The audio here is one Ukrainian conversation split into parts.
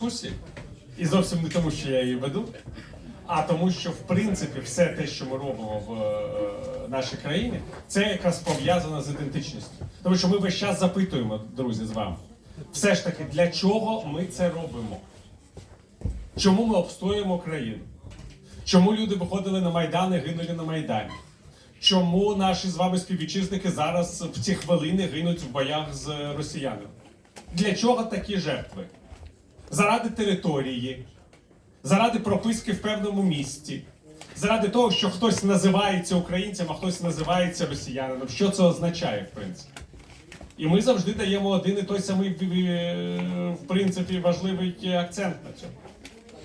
дискусії, і зовсім не тому, що я її веду, а тому, що в принципі все те, що ми робимо в е, нашій країні, це якраз пов'язано з ідентичністю. Тому що ми весь час запитуємо, друзі, з вами, все ж таки, для чого ми це робимо? Чому ми обстоюємо країну? Чому люди виходили на Майдан і гинули на Майдані? Чому наші з вами співвітчизники зараз в ці хвилини гинуть в боях з росіянами? Для чого такі жертви? Заради території, заради прописки в певному місті, заради того, що хтось називається українцем, а хтось називається росіянином. Що це означає, в принципі? І ми завжди даємо один і той самий, е, в принципі, важливий акцент на цьому.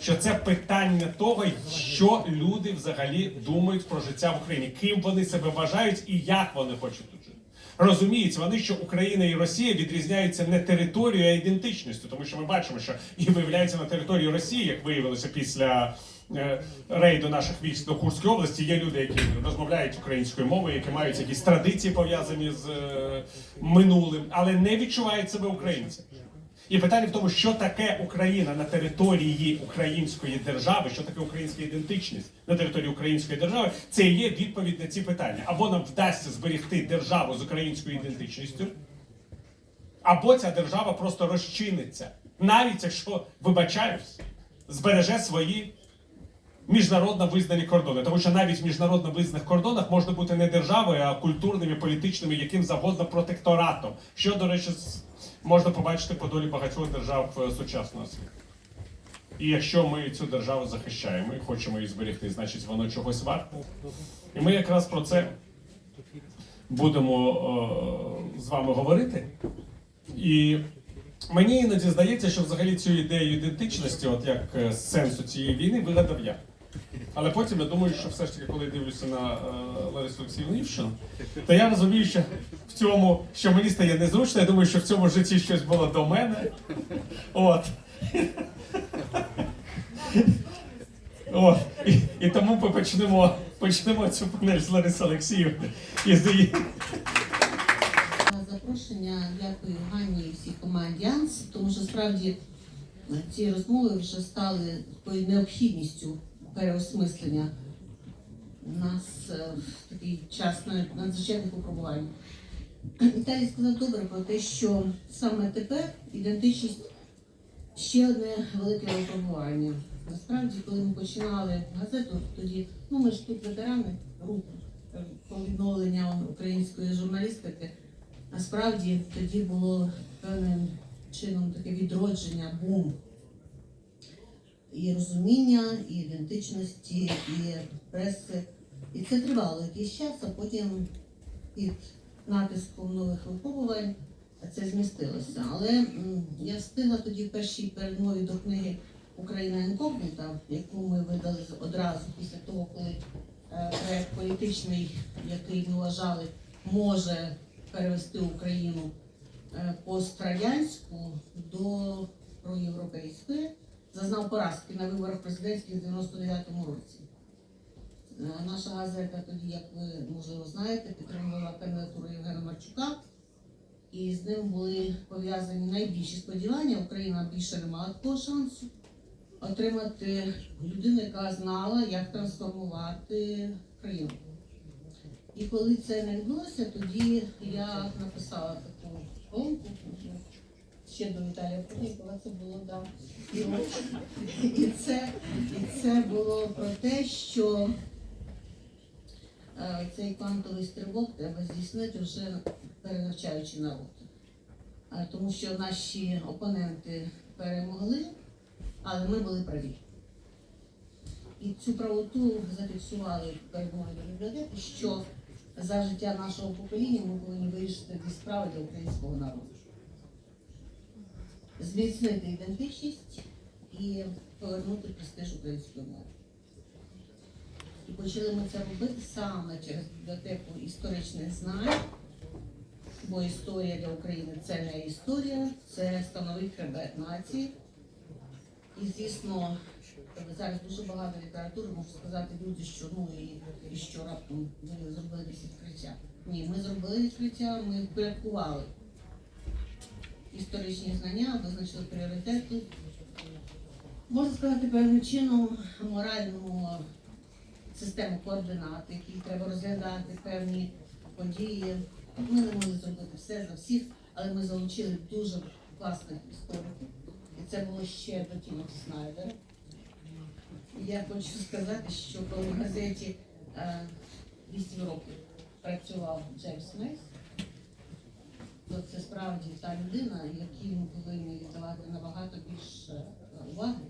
Що це питання того, що люди взагалі думають про життя в Україні, ким вони себе вважають і як вони хочуть тут жити. Розуміють вони, що Україна і Росія відрізняються не територією, а ідентичністю, тому що ми бачимо, що і виявляється на території Росії, як виявилося після е, рейду наших військ до Курської області, є люди, які розмовляють українською мовою, які мають якісь традиції пов'язані з е, минулим, але не відчувають себе українцями. І питання в тому, що таке Україна на території української держави, що таке українська ідентичність на території української держави, це є відповідь на ці питання. Або нам вдасться зберегти державу з українською ідентичністю, або ця держава просто розчиниться, навіть якщо вибачаюсь, збереже свої міжнародно визнані кордони. Тому що навіть в міжнародно визнаних кордонах можна бути не державою, а культурними, політичними, яким завгодно протекторатом. Що, до речі, можна побачити по долі багатьох держав е, сучасного світу. І якщо ми цю державу захищаємо і хочемо її зберегти, значить воно чогось варте. І ми якраз про це будемо е, з вами говорити. І мені іноді здається, що взагалі цю ідею ідентичності, от як е, сенсу цієї війни, вигадав я. Але потім я думаю, що все ж таки, коли дивлюся на е, Ларису Олексіївну Івшину, то я розумію, що в цьому, що мені стає незручно, я думаю, що в цьому житті щось було до мене. От. От. І, і тому ми почнемо, почнемо цю панель з Лариси Олексіївни. І з запрошення дякую Ганні і всій команді АНС, тому що справді е, ці розмови вже стали такою необхідністю переосмислення У нас е, в такий час на- надзвичайних випробувань. Віталій сказав добре про те, що саме тепер ідентичність ще одне велике випробування. Насправді, коли ми починали газету, тоді ну ми ж тут ветерани руху е, по відновлення української журналістики. Насправді тоді було певним чином таке відродження, бум і розуміння, і ідентичності, і преси. І це тривало якийсь час, а потім під натиском нових випробувань це змістилося. Але я встигла тоді в першій передмові до книги Україна інкогніта, яку ми видали одразу після того, коли е, проект політичний, який ми вважали, може перевести Україну е, пострадянську до проєвропейської, зазнав поразки на виборах президентських в 99-му році. Е, Наша газета тоді, як ви можливо знаєте, підтримувала кандидатуру Євгена Марчука, і з ним були пов'язані найбільші сподівання. Україна більше не мала такого шансу отримати людину, яка знала, як трансформувати країну. І коли це не відбулося, тоді я написала таку колонку ще до Віталія Курнікова, це було да. І, це, і це було про те, що е, цей квантовий стрибок треба здійснити вже перенавчаючи народ. Е, Тому що наші опоненти перемогли, але ми були праві. І цю правоту зафіксували перед мною бібліотеки, що за життя нашого покоління ми повинні вирішити дві справи для українського народу. Зміцнити ідентичність і повернути престиж української мови. І почали ми це робити саме через бібліотеку історичних знань, бо історія для України це не історія, це становить хребет нації. І звісно, зараз дуже багато літератури, можу сказати люди, що ну і, і що раптом ви зробили якесь відкриття. Ні, ми зробили відкриття, ми впорядкували історичні знання, визначили пріоритети, можна сказати, певним чином моральну систему координат, які треба розглядати певні події. Ми не могли зробити все за всіх, але ми залучили дуже класних істориків. І це було ще до Тімоті Снайдера. Я хочу сказати, що коли в газеті е, 8 років працював Джеймс Мейс, то це справді та людина, якій ми повинні віддавати набагато більше е, уваги.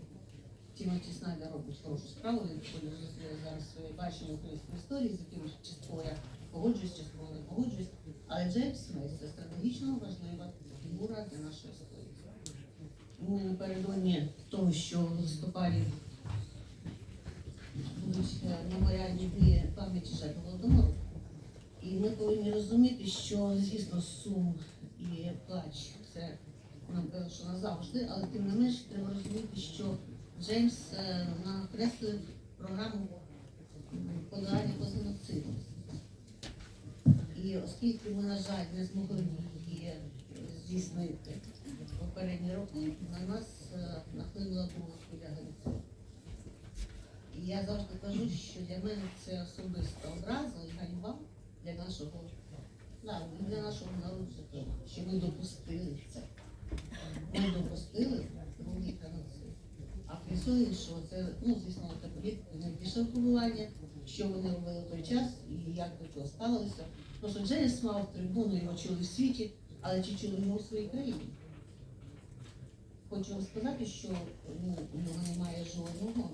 Тімоті Снайдер робить хорошу справу, він популяризує зараз своє бачення української історії, з яким частково я погоджуюсь, частково не погоджуюсь. Але Джеймс Мейс це стратегічно важлива фігура для нашої історії. Ми напередодні того, що в листопаді будуть е, меморіальні дні пам'яті жертв Голодомору. І ми повинні розуміти, що, звісно, сум і плач це нам певно, що назавжди, але тим не менш треба розуміти, що Джеймс е, накреслив програму подолання позиноциду. І оскільки ми, на жаль, не змогли її здійснити в попередні роки, на нас е, нахлинула друга хвиля геноциду. І я завжди кажу, що для мене це особиста образа і ганьба для нашого і для нашого народу, що ми допустили це. Ми допустили другий геноцид. А при всього іншого, це, ну, звісно, це політика найбільше впливання, що вони робили в той час і як до цього ставилися. Тому що Джеймс мав трибуну, його чули в світі, але чи чули його в своїй країні? Хочу вам сказати, що ну, у нього немає жодного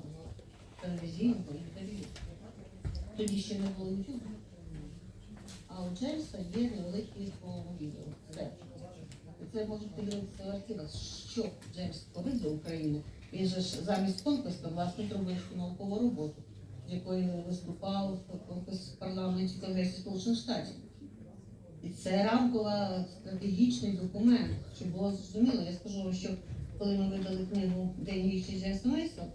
телевізійного інтерв'ю. Тоді ще не було YouTube. А у Джеймса є невеликі по відео. Це. І це подивитися в архівах, що Джеймс творив для України. Він же ж замість конкурсу, власне, зробив наукову роботу, з якою виступав в конкурс Конгресі Сполучених Штатів. І це рамкова стратегічний документ, щоб було зрозуміло. Я скажу вам, що коли ми видали книгу День вічі Джеймса Мейса,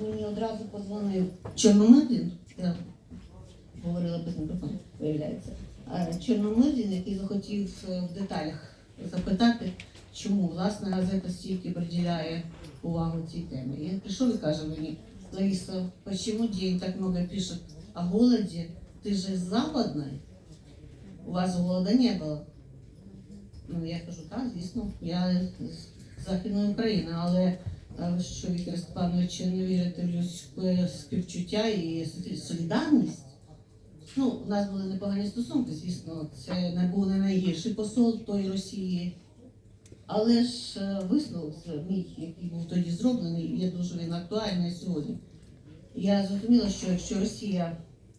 мені одразу подзвонив Чорномирдін, я говорила без мікрофону, виявляється. Чорномирдін, який захотів е, в деталях запитати, чому власне газета стільки приділяє увагу цій темі. Він прийшов і каже мені, Лариса, почему день так много пишет о голоде? Ты же из западной, у вас голода не было. Ну, я кажу, так, звісно, я з Західної України, але е, що, Віктор Степанович, не вірите в людське співчуття і солідарність? Ну, у нас були непогані стосунки, звісно, це не був не найгірший посол тої Росії. Але ж е, висновок мій, який був тоді зроблений, є дуже він актуальний сьогодні. Я зрозуміла, що якщо Росія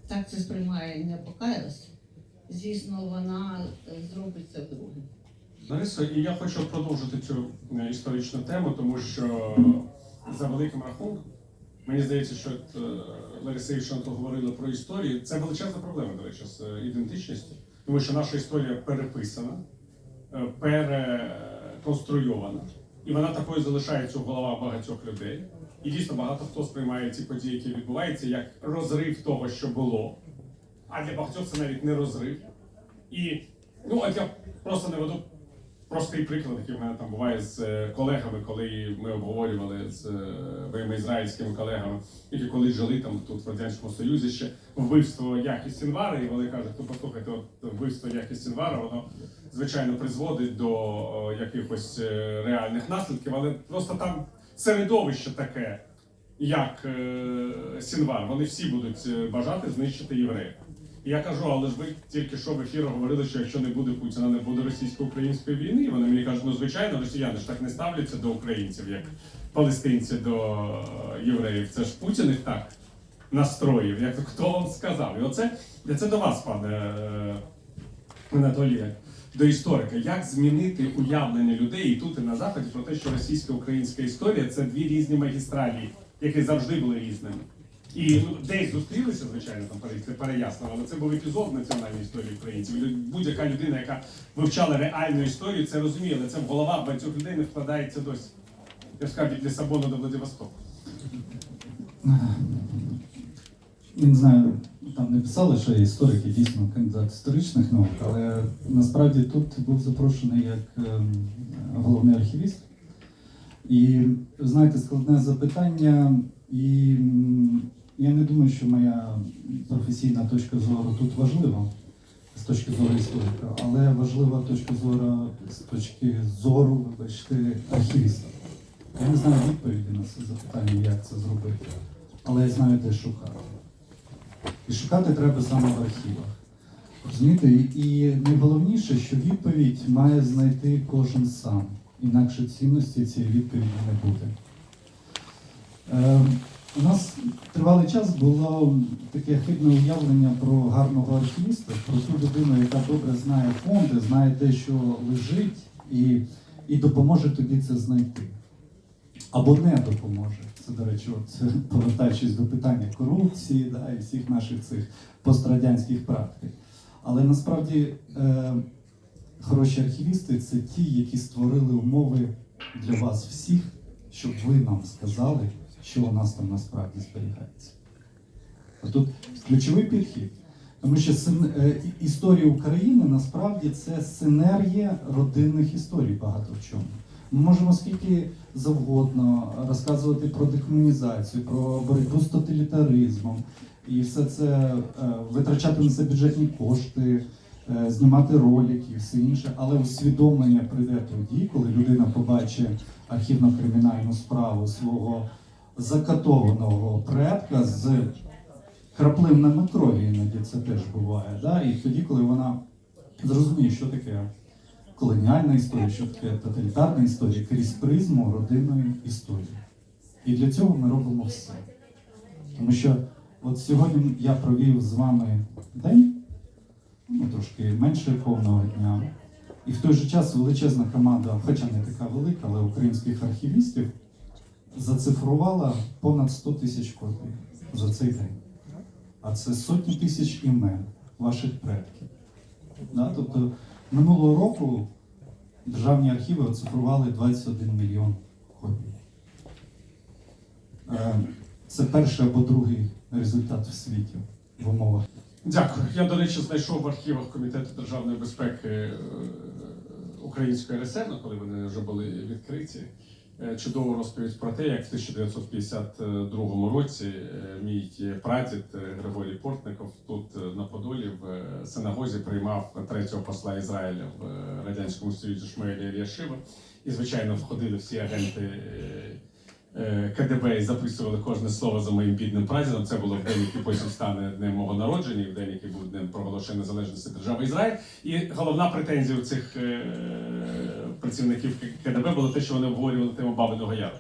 так це сприймає і не покаялася, звісно, вона е, зробить це вдруге. Лариса, і я хочу продовжити цю е, історичну тему, тому що за великим рахунком, мені здається, що е, Лариса Євченко говорила про історію. Це величезна проблема, до речі, з е, ідентичністю, тому що наша історія переписана, е, переконструйована, і вона такою залишається у головах багатьох людей. І дійсно багато хто сприймає ці події, які відбуваються, як розрив того, що було. А для багатьох це навіть не розрив. І ну, от я просто не веду простий приклад, який в мене там буває з е, колегами, коли ми обговорювали з е, моїми ізраїльськими колегами, які колись жили там тут в радянському союзі ще вбивство Яхі Сінвара, і вони кажуть, ну послухайте, от вбивство Яхі Сінвара, воно звичайно призводить до якихось е, реальних наслідків, але просто там середовище таке, як Сінвар, вони всі будуть бажати знищити євреїв. Я кажу, але ж ви тільки що в ефірі говорили, що якщо не буде Путіна, не буде російсько-української війни. І вони мені кажуть, ну звичайно, росіяни ж так не ставляться до українців, як палестинці до е, євреїв. Це ж Путін їх так настроїв. Як хто вам сказав? І оце це до вас, пане е, Анатолій, як до історика. Як змінити уявлення людей і тут і на заході про те, що російська українська історія це дві різні магістралі, які завжди були різними. І ну, десь зустрілися, звичайно, там пере- переяснили, але це був епізод в національній історії українців. Будь-яка людина, яка вивчала реальну історію, це розуміє, але це в головах багатьох людей не вкладається досі. Я ж кажу, від Лісабону до Владивостока. Я не знаю, там не писали, що я історик і дійсно кандидат історичних наук, але насправді тут був запрошений як ем, головний архівіст. І знаєте, складне запитання, і я не думаю, що моя професійна точка зору тут важлива з точки зору історика, але важлива точка зору з точки зору, вибачте, архівіста. Я не знаю відповіді на це запитання, як це зробити, але я знаю, де шукати. І шукати треба саме в архівах. Розумієте, і найголовніше, що відповідь має знайти кожен сам. Інакше цінності цієї відповіді не буде. Е, у нас тривалий час було таке хибне уявлення про гарного архівіста, про ту людину, яка добре знає фонди, знає те, що лежить, і, і допоможе тобі це знайти. Або не допоможе. Це, до речі, от, повертаючись до питання корупції да, і всіх наших цих пострадянських практик. Але насправді е, хороші архівісти це ті, які створили умови для вас всіх, щоб ви нам сказали, що у нас там насправді зберігається. А Тут ключовий підхід. Тому що е, історія України насправді це синергія родинних історій багато в чому. Ми можемо скільки завгодно розказувати про декомунізацію, про боротьбу з тоталітаризмом, і все це е, витрачати на це бюджетні кошти, е, знімати ролики все інше. Але усвідомлення прийде тоді, коли людина побачить архівно-кримінальну справу свого закатованого предка з краплинами крові, іноді це теж буває. Да? І тоді, коли вона зрозуміє, що таке колоніальна історія, що таке тоталітарна історія, крізь призму родинної історії. І для цього ми робимо все. Тому що от сьогодні я провів з вами день, ну трошки менше повного дня. І в той же час величезна команда, хоча не така велика, але українських архівістів, зацифрувала понад 100 тисяч копій за цей день. А це сотні тисяч імен ваших предків. Да? Тобто минулого року державні архіви оцифрували 21 мільйон копій. Е, Це перший або другий результат в світі в умовах. Дякую. Я, до речі, знайшов в архівах Комітету державної безпеки е, Української РСР, коли вони вже були відкриті. Е, Чудову розповідь про те, як в 1952 році е, мій прадід е, Григорій Портников тут на Подолі в синагозі приймав третього посла Ізраїля в радянському союзі Шмуеля Ільяшива. І, звичайно, входили всі агенти КДБ і записували кожне слово за моїм бідним прадідом. Це було в день, який потім стане днем мого народження, і в день, який був днем проголошення незалежності держави Ізраїль. І головна претензія у цих працівників КДБ було те, що вони обговорювали тему Бабиного Яру.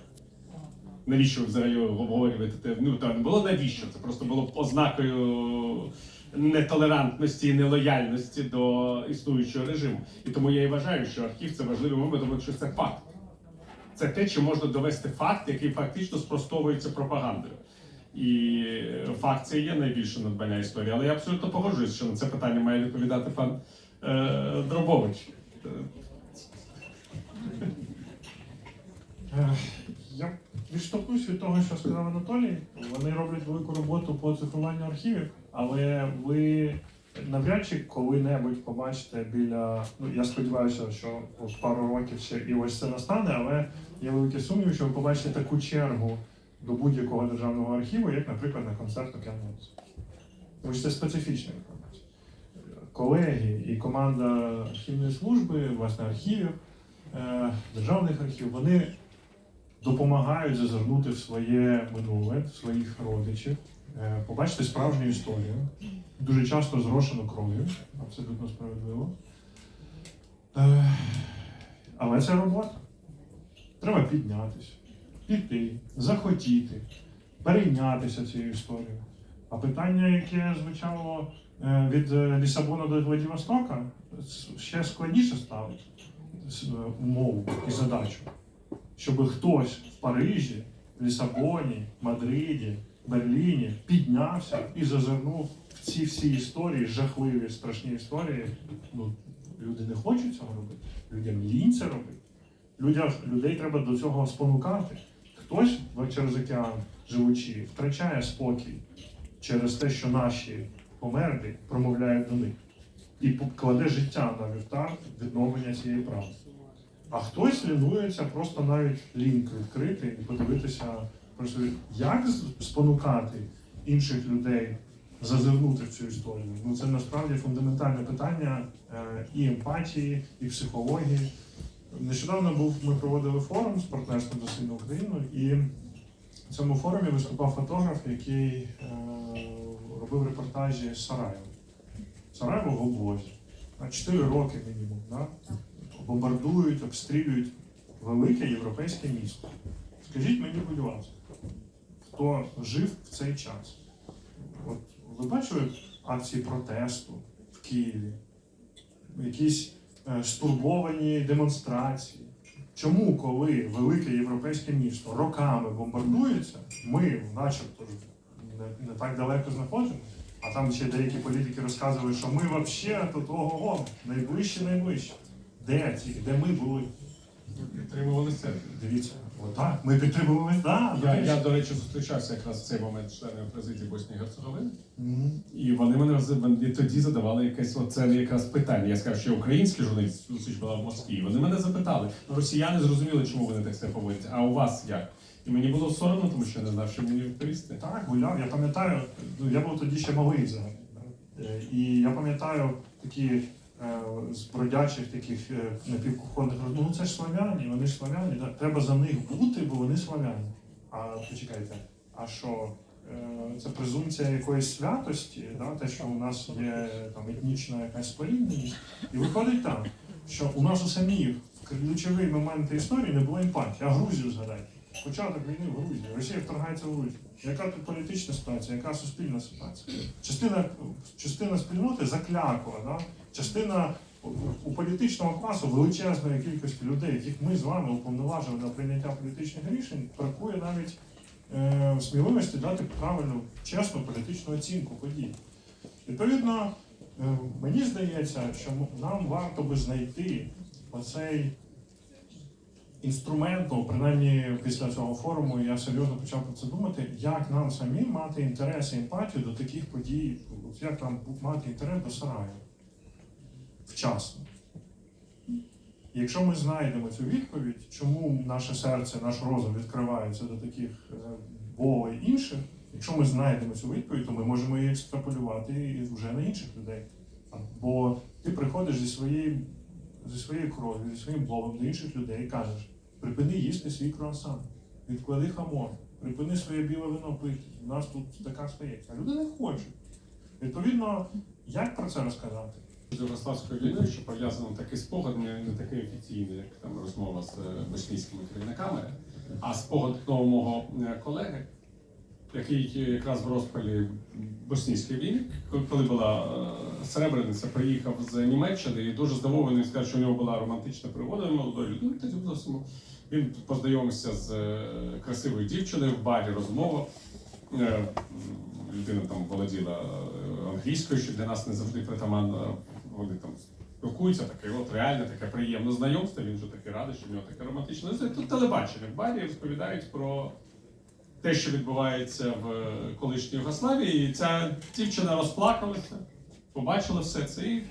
Навіщо взагалі обговорювати те? Ну та не було навіщо? Це просто було ознакою нетолерантності і нелояльності до існуючого режиму. І тому я і вважаю, що архів це важливий момент, тому що це факт. Це те, чи можна довести факт, який фактично спростовується пропагандою. І факт це є найбільше надбання історії. Але я абсолютно погоджуюсь, що на це питання має відповідати пан е, Дробович. Е, Я відштовхнусь від того, що сказав Анатолій. Вони роблять велику роботу по цифруванню архівів, але ви навряд чи коли-небудь побачите біля. Ну я сподіваюся, що пару років ще і ось це настане, але є великі сумніви, що ви побачите таку чергу до будь-якого державного архіву, як, наприклад, на концерту Кеннес. Тому що це специфічна інформація. Колеги і команда архівної служби, власне, архівів, державних архівів, вони допомагають зазирнути в своє минуле, в своїх родичів, е, побачити справжню історію, дуже часто зрошену кров'ю, абсолютно справедливо. Е, Але це робота. Треба піднятися, піти, захотіти, перейнятися цією історією. А питання, яке звучало е, від е, Лісабона до Владивостока, ще складніше ставить е, умову і задачу щоб хтось в Парижі, Лісабоні, Мадриді, Берліні піднявся і зазирнув в ці всі історії, жахливі, страшні історії. Ну, люди не хочуть цього робити. Людям лінь це робити. Людям, людей треба до цього спонукати. Хтось через океан, живучи, втрачає спокій через те, що наші померлі промовляють до них. І кладе життя на вівтар відновлення цієї правди. А хтось лінується просто навіть лінк відкрити і подивитися як спонукати інших людей зазирнути в цю історію. Ну це насправді фундаментальне питання е, і емпатії, і психології. Нещодавно був ми проводили форум з партнерством за сильну Україну, і в цьому форумі виступав фотограф, який е, робив репортажі з Сараєва. Сараєво облозі. На 4 роки мінімум. Да? Бомбардують, обстрілюють велике європейське місто. Скажіть мені, будь ласка, хто жив в цей час? От ви бачили акції протесту в Києві? Якісь е, стурбовані демонстрації? Чому, коли велике європейське місто роками бомбардується, ми, начебто, не, не так далеко знаходимося, а там ще деякі політики розказували, що ми взагалі тут ого-го, найближче, найближче. Де ці, де ми були? Підтримували це. Дивіться, отак, ми підтримували, так. Я, я, до речі, зустрічався якраз в цей момент з членами президії Боснії і Герцеговини. І вони мене з- вони тоді задавали якесь оце якраз питання. Я сказав, що я український журналіст зустріч була в Москві. Вони мене запитали. Ну, росіяни зрозуміли, чому вони так себе поводять. А у вас як? І мені було соромно, тому що я не знав, що мені відповісти. Так, гуляв. Я пам'ятаю, ну, я був тоді ще малий взагалі. Е, І я пам'ятаю такі е, з бродячих таких е, напівкухонних. Ну це ж славяні, вони ж славяні. Треба за них бути, бо вони славяні. А почекайте, а що? Це презумпція якоїсь святості, да? те, що у нас є там етнічна якась спорідненість. І виходить так, що у нас у самих в ключові моменти історії не було емпатії. А Грузію згадайте. Початок війни в Грузії. Росія вторгається в Грузію. Яка тут політична ситуація, яка суспільна ситуація? Частина, частина спільноти заклякла, да? частина у- політичного класу величезної кількості людей, яких ми з вами уповноважили на прийняття політичних рішень, бракує навіть е, сміливості дати правильну, чесну політичну оцінку подій. Відповідно, е, мені здається, що нам варто би знайти оцей інструмент, ну, принаймні після цього форуму я серйозно почав про це думати, як нам самим мати інтерес і емпатію до таких подій, як нам мати інтерес до Сараєва вчасно. Якщо ми знайдемо цю відповідь, чому наше серце, наш розум відкривається до таких е, болей інших, якщо ми знайдемо цю відповідь, то ми можемо її екстраполювати вже на інших людей. Бо ти приходиш зі своєю зі своєю кров'ю, зі своїм болем до інших людей і кажеш: припини їсти свій круасан, відклади хамон, припини своє біле вино пити. У нас тут така стається. А люди не хочуть. Відповідно, як про це розказати? З Югославською війною, що пов'язано такий спогад, не, такий офіційний, як там розмова з е, керівниками, а спогад одного мого е, колеги, який е, якраз в розпалі боснійської війни, коли- була е, Сребрениця, приїхав з Німеччини і дуже здивований сказав, що у нього була романтична пригода молодої людини. Зовсім він познайомився з е, красивою дівчиною в барі, розмова. Людина там володіла англійською, що для нас не завжди притаманно. Вони там спілкуються, таке от реальне, таке приємне знайомство. Він вже такий радий, що в нього таке романтичне. Тут телебачення в барі розповідають про те, що відбувається в колишній Югославії. І ця дівчина розплакалася, побачила все це і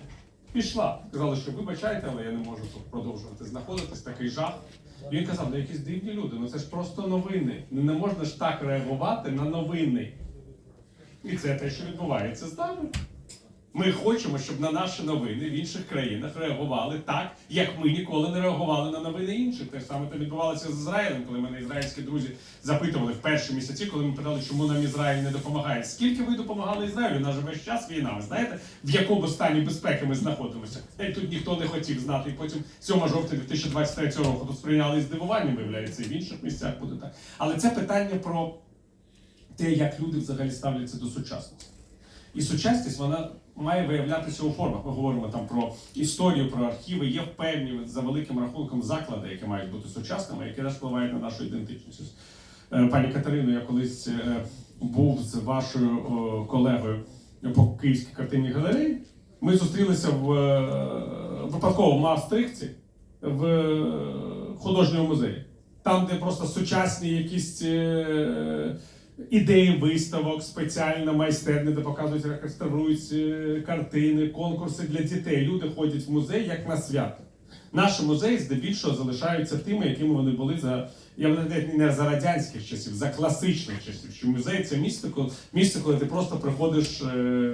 пішла. Казала, що вибачайте, але я не можу тут продовжувати знаходитись, такий жах. І він казав, ну якісь дивні люди, ну це ж просто новини. Ну не можна ж так реагувати на новини. І це те, що відбувається з нами. Ми хочемо, щоб на наші новини в інших країнах реагували так, як ми ніколи не реагували на новини інших. Те ж саме це відбувалося з Ізраїлем, коли мене ізраїльські друзі запитували в перші місяці, коли ми питали, чому нам Ізраїль не допомагає. Скільки ви допомагали Ізраїлю? Же весь час війна. Ви знаєте, в якому стані безпеки ми знаходимося? І тут ніхто не хотів знати. І потім 7 жовтня 2023 року тут сприйняли із здивуванням, виявляється, і в інших місцях буде так. Але це питання про те, як люди взагалі ставляться до сучасності. І сучасність вона має виявлятися у формах. Ми говоримо там про історію, про архіви. Є певні за великим рахунком заклади, які мають бути сучасними, які теж впливають на нашу ідентичність. Е, Пані Катерино, я колись е, був з вашою колегою по Київській картинній галереї. Ми зустрілися в е, випадково в Маастрихті в художньому музеї. Там, де просто сучасні якісь ідеї виставок, спеціальна майстерня, де показують, реставрують е, картини, конкурси для дітей. Люди ходять в музей як на свято. Наші музеї здебільшого залишаються тими, якими вони були за я не за радянських часів, за класичних часів. Що музей це місце, місце, коли ти просто приходиш е,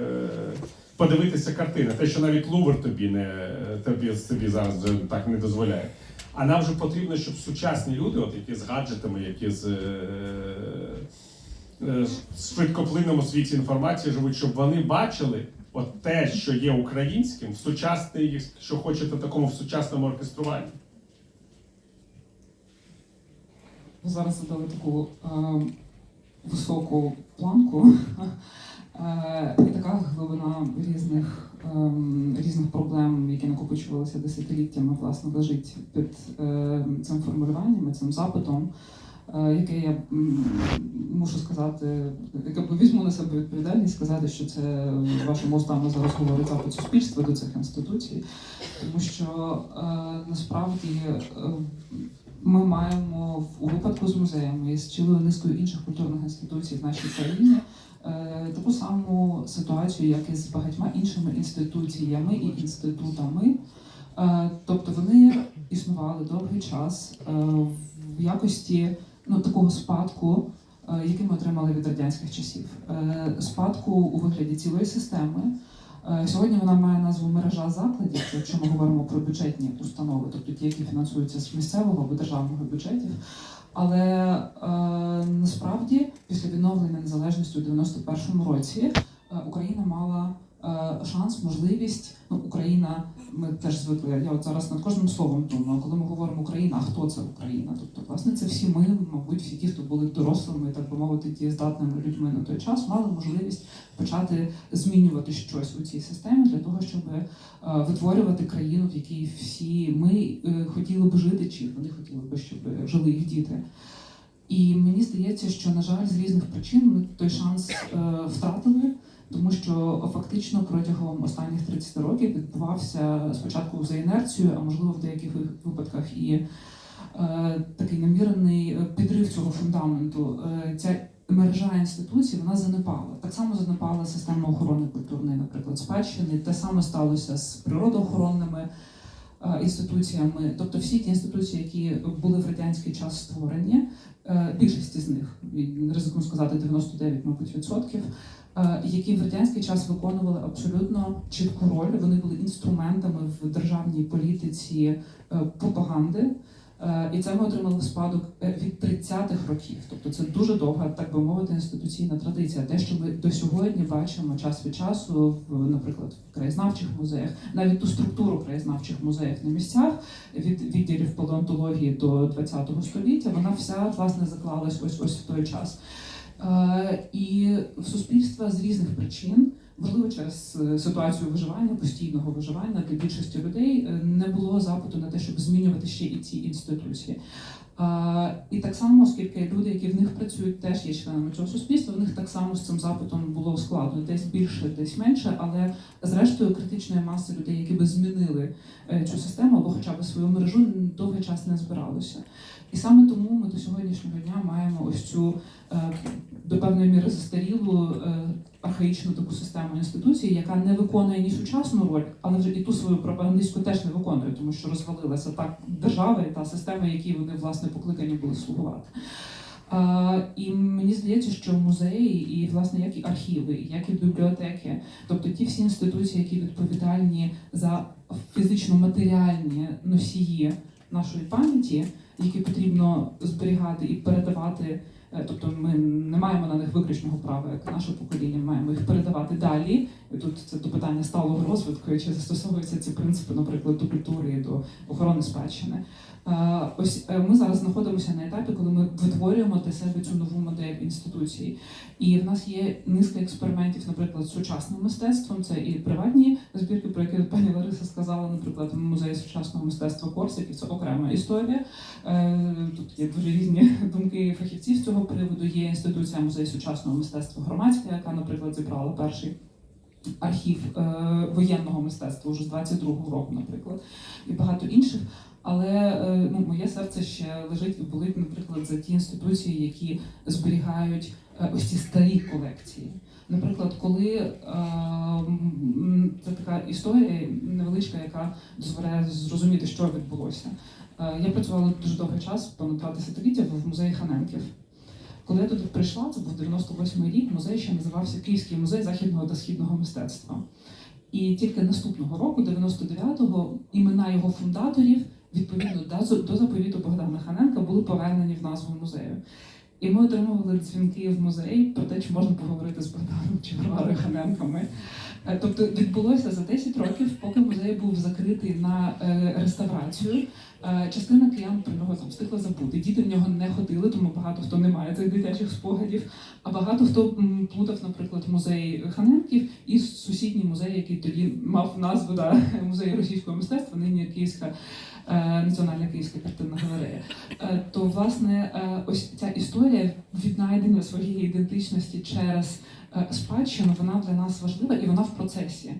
подивитися картини. Те, що навіть Лувр тобі не тобі собі зараз так не дозволяє. А нам же потрібно, щоб сучасні люди, от які з гаджетами, які з е, швидкоплинному світі інформації живуть, щоб вони бачили от те, що є українським, в сучасній, що хочете такому в сучасному оркеструванні. Ви зараз задали таку е, високу планку. Е, і така глибина різних, ем, різних проблем, які накопичувалися десятиліттями, власне, лежить під е, цим формулюванням, цим запитом, е, яке я мушу сказати, яке візьму на себе відповідальність сказати, що це вашими устами зараз говорить запит суспільства до цих інституцій, тому що е, насправді. е, ми маємо у випадку з музеями і з цілою низкою інших культурних інституцій в нашій країні е, таку саму ситуацію, як і з багатьма іншими інституціями і інститутами. Е, Тобто вони існували довгий час е, в якості ну, такого спадку, е, який ми отримали від радянських часів. Е, Спадку у вигляді цілої системи. Е, Сьогодні вона має назву мережа закладів, якщо ми говоримо про бюджетні установи, тобто ті, які фінансуються з місцевого або державного бюджетів. Але е, насправді після відновлення незалежності у 91-му році Україна мала е, шанс, можливість. Ну, Україна, ми теж звикли. Я от зараз над кожним словом думаю, коли ми говоримо Україна, а хто це Україна? Тобто, власне, це всі ми, мабуть, всі ті, хто були дорослими, так би мовити, дієздатними людьми на той час, мали можливість почати змінювати щось у цій системі для того, щоб е, витворювати країну, в якій всі ми е, хотіли б жити, чи вони хотіли б, щоб жили їх діти. І мені здається, що на жаль, з різних причин ми той шанс е, втратили, тому що фактично протягом останніх 30 років відбувався спочатку за інерцією, а можливо в деяких випадках і е, такий намірений е, підрив цього фундаменту. Е, ця мережа інституцій вона занепала. Так само занепала система охорони культурної, наприклад, спадщини. Те саме сталося з природоохоронними е, інституціями. Тобто всі ті інституції, які були в радянський час створені, е, більшість з них, і ризикую сказати 99, мабуть, відсотків, які в радянський час виконували абсолютно чітку роль. Вони були інструментами в державній політиці е, пропаганди. Е, І це ми отримали в спадок е, від 30-х років. Тобто це дуже довга, так би мовити, інституційна традиція. Те, що ми до сьогодні бачимо час від часу, в, наприклад, в краєзнавчих музеях, навіть ту структуру краєзнавчих музеїв на місцях від відділів палеонтології до ХХ століття, вона вся власне заклалась ось ось в той час. Е, І суспільства з різних причин можливо, через е, ситуацію виживання, постійного виживання для більшості людей е, не було запиту на те, щоб змінювати ще і ці інституції. І так само, оскільки люди, які в них працюють, теж є членами цього суспільства, в них так само з цим запитом було складно, десь більше, десь менше, але зрештою критичної маси людей, які би змінили е, цю систему або хоча б свою мережу, довгий час не збиралося. І саме тому ми до сьогоднішнього дня маємо ось цю е, до певної міри застарілу е, архаїчну таку систему інституцій, яка не виконує ні сучасну роль, але вже і ту свою пропагандистську теж не виконує, тому що розвалилася так держава і та система, якій вони власне покликані були слугувати. А, і мені здається, що музеї, і власне як і архіви, як і бібліотеки, тобто ті всі інституції, які відповідальні за фізично-матеріальні носії нашої пам'яті, які потрібно зберігати і передавати. Е, Тобто ми не маємо на них виключного права, як наше покоління, маємо їх передавати далі. І тут це до питання сталого розвитку, чи застосовуються ці принципи, наприклад, до культури і до охорони спадщини. Ось е, ми зараз знаходимося на етапі, коли ми витворюємо для себе цю нову модель інституцій. І в нас є низка експериментів, наприклад, з сучасним мистецтвом. Це і приватні збірки, про які пані Лариса сказала, наприклад, музей сучасного мистецтва Корсиків. Це окрема історія. Е, Тут є дуже різні думки фахівців з цього приводу. Є інституція музей сучасного мистецтва громадська, яка, наприклад, зібрала перший. Архів е, воєнного мистецтва вже з 22-го року, наприклад, і багато інших. Але е, ну, моє серце ще лежить і болить, наприклад, за ті інституції, які зберігають е, ось ці старі колекції. Наприклад, коли е, це така історія невеличка, яка дозволяє зрозуміти, що відбулося. Я працювала дуже довгий час, понад два десятиліття, в музеї Ханенків. Коли я туди прийшла, це був 98-й рік, музей ще називався Київський музей західного та східного мистецтва. І тільки наступного року, 99-го, імена його фундаторів, відповідно до- до заповіту Богдана Ханенка, були повернені в назву музею. І ми отримували дзвінки в музей про те, чи можна поговорити з Богданом чи Варварою Ханенками. Е, Тобто відбулося за 10 років, поки музей був закритий на е, реставрацію. Е, Частина киян про нього там встигла забути. Діти в нього не ходили, тому багато хто не має цих дитячих спогадів. А багато хто плутав, наприклад, музей Ханенків і сусідній музей, який тоді мав назву да, музей російського мистецтва, нині Київська національна київська картинна галерея. Е, то власне е, ось ця історія віднайдення своєї ідентичності через е, спадщину, вона для нас важлива і вона в процесі.